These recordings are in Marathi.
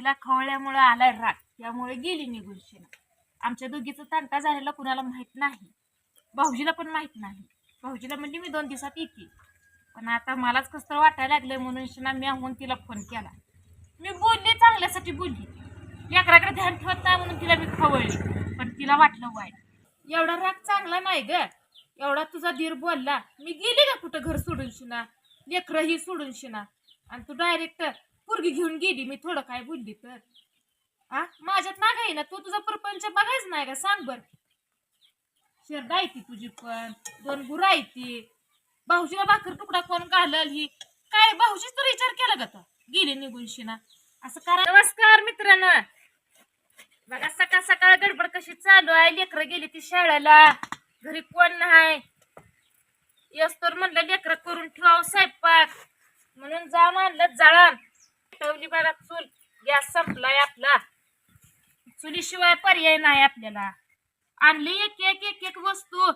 तिला खवळल्यामुळं आलाय राग. त्यामुळे गेली निघून शेणा आमच्या दोघीचा तंटा झालेला कुणाला माहीत नाही. भाऊजीला पण माहीत नाही. भाऊजीला म्हणजे मी दोन दिवसात येते. पण आता मलाच कसं वाटायला लागलंय म्हणून शिना मी आहून तिला फोन केला. मी बोलले चांगल्यासाठी बोलली. लेकराकडे ध्यान ठेवत नाही म्हणून तिला मी खवळली. पण तिला वाटलं वाईट. एवढा राग चांगला नाही ग. एवढा तुझा धीर बोलला. मी गेली का कुठं घर सोडून शिना? लेकरंही सोडून शिना. आणि तू डायरेक्ट पोरगी घेऊन गेली मी थोडं काय बोलली तर. आ? माझ्यात ना आहे ना तू तुझा परपंच बघायच नाही का? सांग बर. शेरडा आहे ती तुझी पण. दोन गुरं आहे ती. भाऊजीला भाकर तुकडा कोण घालल ही? काय भाऊजीच तर विचार केला का तो? गेली निघून शिना. असं करा. नमस्कार मित्रांनो. बघा सकाळ सकाळ गडबड कशी चालू आहे? लेकरं गेली ती शाळेला. घरी कोण नाही? तर म्हणलं लेकरं करून ठेवावं स्वयंपाक. म्हणून जाऊन आणलं जळण. ठेवली बघा चूल. गॅस संपलाय आपला. चुलीशिवाय पर्याय नाही आपल्याला. आणली एक एक एक एक वस्तू.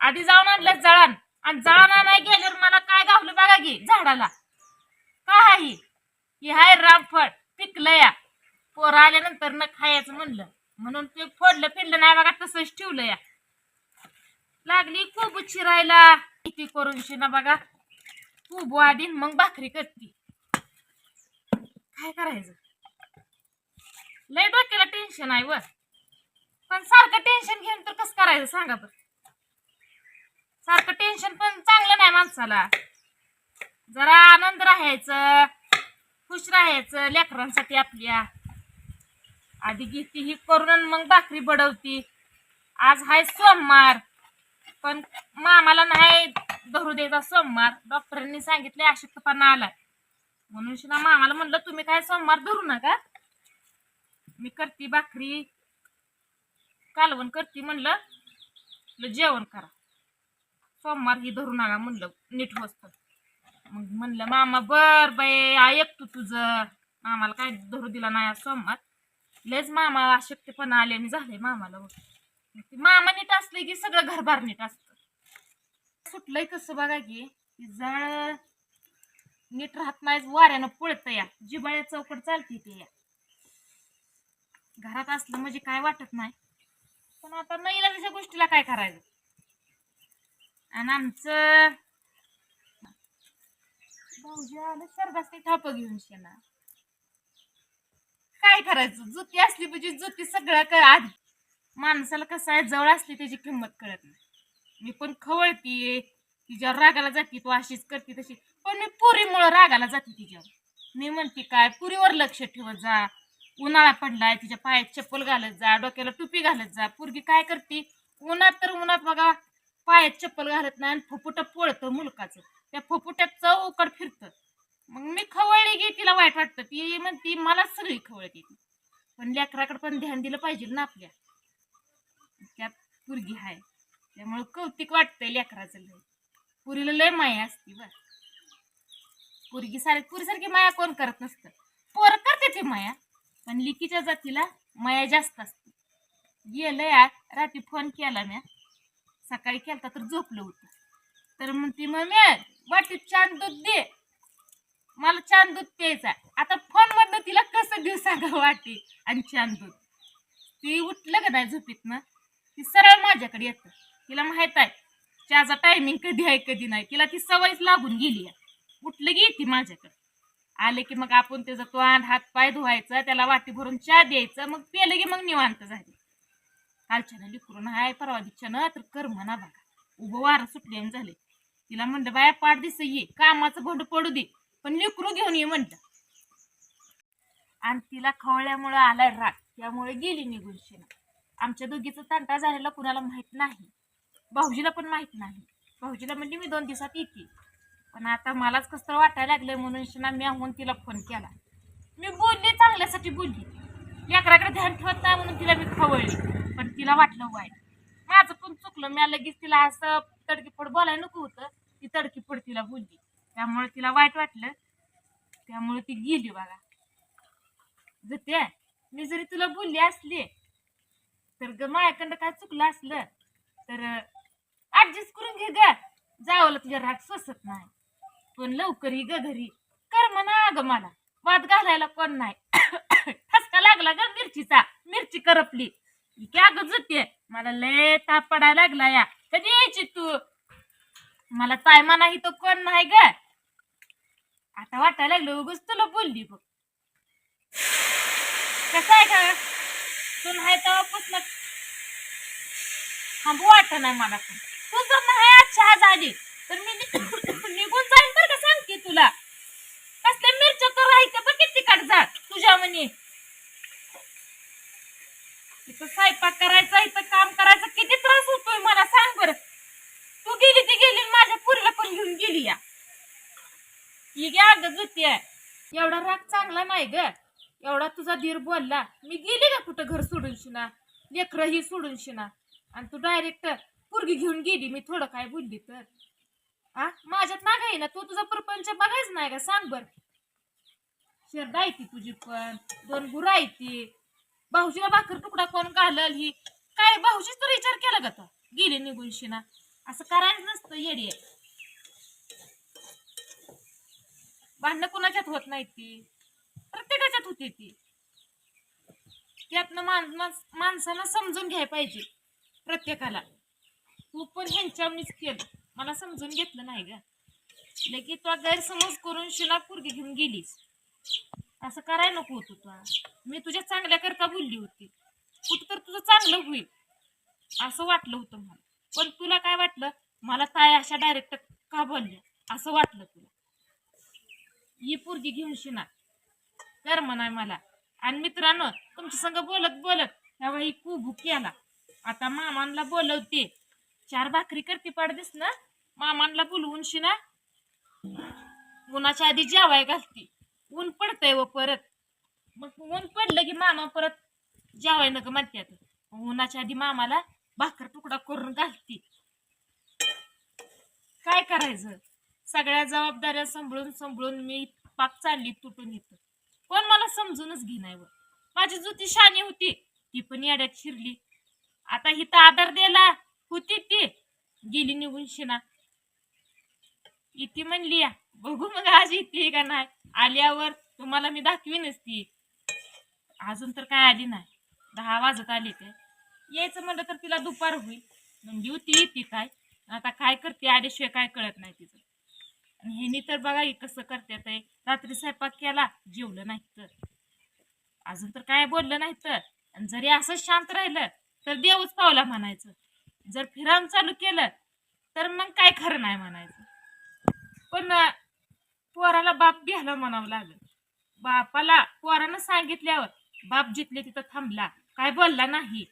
आधी जाऊन आणलं जळण. आणि जळण आणाय गेल्यावर मला काय गावलं बघा गे झाडाला. काय आहे ही? ही हाय रामफळ. पिकलं या पोरं आल्यानंतर न खायचं म्हणलं. म्हणून ते फोडलं फिरलं नाही बघा तसंच ठेवलं या लागली खूप चिरायला किती करून शिना बघा. खूप आधी मग भाकरी करते. काय करायचं? लय डोक्याला टेन्शन आहे व. पण सारखं टेन्शन घेऊन तर कसं करायचं सांगा बरं? सारखं टेन्शन पण चांगलं नाही माणसाला. जरा आनंद राहायचं खुश राहायचं लेकरांसाठी आपल्या. आधी गीती ही करून आणि मग भाकरी बडवती. आज हाय सोमवार पण मामाला नाही धरू द्यायचा सोमवार. डॉक्टरांनी सांगितले अशक्तपणा आलाय. म्हणून शिना मामाला म्हणलं तुम्ही काय सोमवार धरू नका. मी करते भाकरी कालवण करते म्हणलं जेवण करा. सोमवार ही धरू नका म्हणलं नीट होत मग म्हणलं मामा बर बाई ऐक तू तुझं. मामाला काय धरू दिला नाही आज सोमवार. लयच मामा अशक्तपणा आल्याने झालंय मामाला बघ. मामा नीट असले की सगळं घरभार नीट असतं. सुटलंय कसं बघा की जाळ नीट राहत नाही वाऱ्यानं पळत या. जिबाळ्या चौकट चालते ते या. घरात असलं म्हणजे काय वाटत नाही. पण आता नाही तशा गोष्टीला काय करायचं? आणि आमचं भाऊजी आलं सरदासने थाप घेऊन शेना काय करायचं? जुती असली म्हणजे जुती सगळं कर आधी. माणसाला कसं आहे जवळ असली त्याची किंमत कळत नाही. मी पण खवळतीये. तिच्यावर रागाला जाते तू अशीच करते तशी. पण मी पुरीमुळं रागाला जाते तिच्यावर. मी म्हणते काय पुरीवर लक्ष ठेवत जा. उन्हाळा पडलाय तिच्या पायात चप्पल घालत जा डोक्याला टुपी घालत जा. पुरगी काय करते? उन्हात तर उन्हात बघा पायात चप्पल घालत नाही आणि फुफुटं पोळतं मुलकाचं. त्या फुफुट्यात उकड फिरतं. मग मी खवळली की तिला वाईट वाटतं. ती म्हणती मला सगळी खवळते ती. पण लेकराकडे पण ध्यान दिलं पाहिजे ना आपल्या. त्यात पुरगी आहे त्यामुळे कौतिक वाटतंय लेकराचं लय. पुरीला लय माया असते बर. पुरगी सारखी पुरीसारखी माया कोण करत नसतं. पोर करते ते माया पण लिकीच्या जातीला माया जास्त असते. गेलं या रात्री फोन केला म्या. सकाळी केलता तर झोपलं होतं. तर मग ती मग मी वाटीत छान दूध दे. मला छान दूध प्यायचा आता फोन मधनं तिला कसं देऊ सांगा वाटी आणि छान दूध? ती उठलं का नाही झोपीत ना ती सरळ माझ्याकडे येतं. तिला माहीत आहे चहाचा टायमिंग कधी आहे कधी नाही तिला ती सवयच लागून गेली आहे. उठलं की माझ्याकडे. आले की मग आपण त्याचा तोंड हात पाय धुवायचा त्याला वाटी भरून चहा द्यायचं मग पेलं की मग निवांत झाली. कालच्यानं लिकरून हाय परवा दिवच्यानं तर कर म्हणा बघा. उभं वारं सुटले झाले. तिला म्हणलं बाया पाठ दिस ये. कामाचं भोंड पडू दे पण लिकरू घेऊन ये म्हणलं. आणि तिला खवळल्यामुळं आलाय राग. त्यामुळे गेली निघून शेणा. आमच्या दोघीचा तंटा झालेला कुणाला माहीत नाही. भाऊजीला पण माहीत नाही. भाऊजीला म्हणजे मी दोन दिवसात येते. पण आता मलाच कसं वाटायला लागलंय म्हणून शिना मी आहून तिला फोन केला. मी बोलले चांगल्यासाठी बोलली. लेकराकडे ध्यान ठेवत नाही म्हणून तिला मी खवळली. पण तिला वाटलं वाईट. माझं पण चुकलं. मी लगेच तिला असं तडकीफोड बोलायला नको होतं. ती तडकीफोड तिला बोलली. त्यामुळे तिला वाईट वाटलं. त्यामुळे ती गेली बघा. जते मी जरी तुला बोलली असली तर ग माझ्याकडं काय चुकलं असलं तर ऍडजस्ट करून घे ग. जावलं तुझ्या राग सोसत नाही. पण लवकर ही ग घरी. कर म्हणा ग मला. वाद घालायला कोण नाही. ठसका लागला ग मिरचीचा. मिरची करपली. ही काय अगं जुते मला लय ताप पडायला लागला या. कधी यायची तू? मला तायमा म्हणा ही तो कोण नाही ग. आता वाटायला लागलं उगच तुला बोलली बघ. कसं आहे का तू नाही तेव्हापासून थांबू वाटत नाही मला पण. तू जर नाही आज आली झाली तर मी नि- निघून जाईन बरं का सांगते तुला. कसल्या मिरच्या तर राहायचं बघ किती काढ जा तुझ्या म्हणे. इथं स्वयंपाक करायचा इथं काम करायचं किती त्रास होतोय मला सांग बरं. तू गेली ती गेली आणि माझ्या पुरीला पण घेऊन गेली या. ही गे अगं जुती एवढा राग चांगला नाही ग. एवढा तुझा धीर बोलला. मी गेली का कुठं घर सोडून शिना? लेकरं ही सोडून शिना. आणि तू डायरेक्ट पोरगी घेऊन गेली मी थोडं काय बोलली तर. आ? माझ्यात ना काही ना तू तुझा प्रपंच बघायच नाही का? सांग बर. शेरडा आहे ती तुझी पण. दोन गुरं आहे ती. भाऊजीला भाकर तुकडा कोण घालल ही? काय भाऊजीच तर विचार केला का तो. गेली निघून शिना. असं करायचं नसतं येडी भांडणं कुणाच्यात होत नाही ती? प्रत्येकाच्यात होती ती. त्यातनं माणसानं समजून घ्याय पाहिजे. प्रत्येकाला. तू पण ह्यांच्यावरच केल मला समजून घेतलं नाही ग. लगे तुला गैरसमज करून शिना पोरगी घेऊन गेलीस. असं करायला नको होतं तुला. मी तुझ्या चांगल्याकरता बोलली होती. कुठं तर तुझं चांगलं होईल. असं वाटलं होतं मला. पण तुला काय वाटलं? मला ताय अशा डायरेक्ट का बोलल्या? असं वाटलं तुला. ही पोरगी घेऊन शिना कर म्हणाय मला. आणि मित्रांनो तुमच्या संग बोलत बोलत ह्यावेळी खूप केला. आता मामांना बोलवते. चार भाकरी करते पाडदेस ना मामांना बोलवून शिना उन्हाच्या आधी जेवाय घालती. ऊन पडतंय व परत. मग ऊन पडलं की मामा परत जेवाय नका म्हणतात उन्हाच्या आधी मामाला भाकर तुकडा करून घालती. काय करायचं? सगळ्या जबाबदाऱ्या सांभाळून सांभाळून मी पाक चालली तुटून येत पण मला समजूनच घे नाही व. माझी जुती शानी होती. ती पण येड्यात शिरली. आता हिथं आदर द्यायला होती ती. गेली निघून शिना. इथे म्हणली या बघू मग आज येते का नाही? आल्यावर तुम्हाला मी दाखवीनच ती. अजून तर काय आली नाही. दहा वाजत आली ते. यायचं म्हणलं तर तिला दुपार होईल. म्हणजे होती येते काय? आता काय करते? आल्याशिवाय काय कळत नाही तिचं. आणि ह्यानी तर बघा कसं करते आहे. रात्री स्वयंपाक केला जेवलं नाही तर. अजून तर काय बोललं नाही तर. आणि जरी असं शांत राहिलं तर देवच पावला म्हणायचं. जर फिराम चालू केलं तर मग काय खरं नाही म्हणायचं. पण पोराला बाप घ्यायला म्हणावं लागलं. बापाला पोरानं सांगितल्यावर बाप जिथले तिथं थांबला. काय बोलला नाही.